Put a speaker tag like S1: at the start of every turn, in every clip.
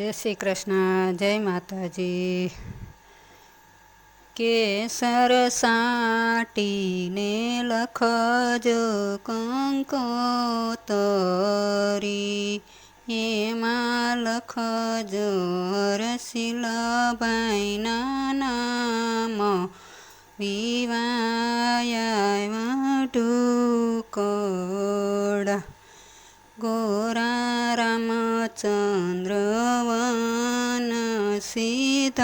S1: જય શ્રી કૃષ્ણ જય માતાજી. કેસર સાટીને લખજો કંકોતરી. એમાં લખજો રસીલાબાઈના નામ. વિવાયા ગોરા રામચંદ્ર વન સીતાવી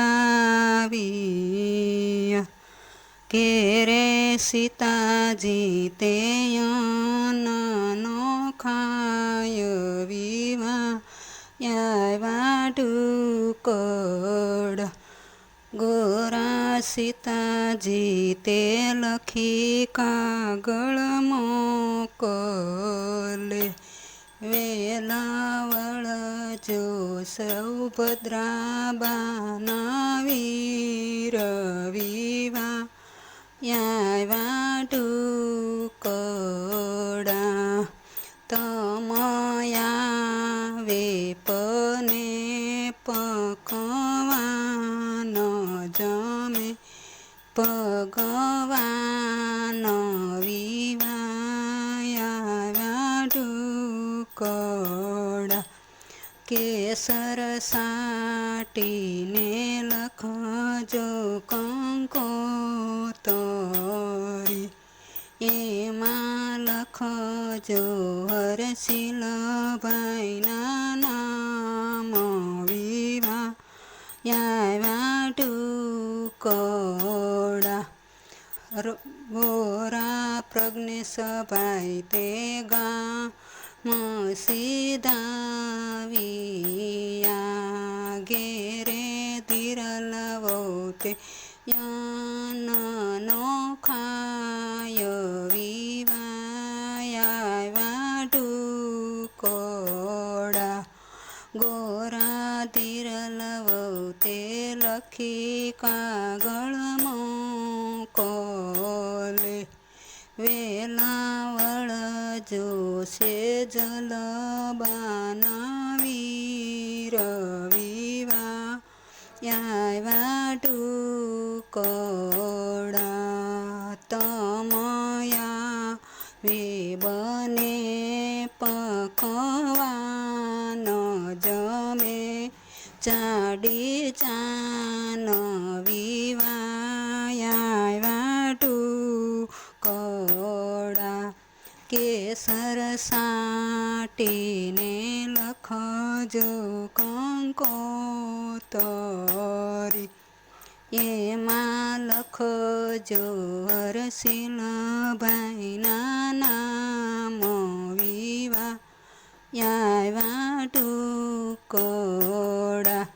S1: કેરે સીતાજી તે નો ખાય વિવા ટુકડ ગોરા સીતાજી તે લખી કાગળ મોકલે વેલાવળ જો સૌભદ્રાબાના વીર વિવા વાટુ ટુકડા તમયા વેપને પકવાન જમે ભગવાન ટુકડા કેસર સાટીને લખજો કંકોતરી એમાં લખજો હરસિલભાઈના નામ વિવા યા ટુકડા. ગોરા પ્રજ્ઞેશભાઈ તે ગા સીધાવિયા ઘેરે ધીરલવો તે યાનનો ખાય વિવાયા કોડા ગોરા ધીરલવો તે લખી કાગળ મોકલે વેલાવળ જોશે જલબાના વીર વિવા યા ટુકડા તમયા વેબને પકવાન જમે ચાડી ચાન સાટીને લખજો કંકોતરી. એમાં લખજો હરસિલભાઈના નામ વિવા યાવા ટુકડા.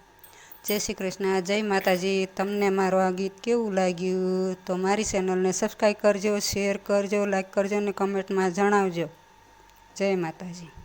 S1: જય શ્રી કૃષ્ણ, જય માતાજી. તમને મારું આ ગીત કેવું લાગ્યું? તો મારી ચેનલને સબસ્ક્રાઈબ કરજો શેર કરજો લાઈક કરજો અને કમેન્ટમાં જણાવજો. જય માતાજી.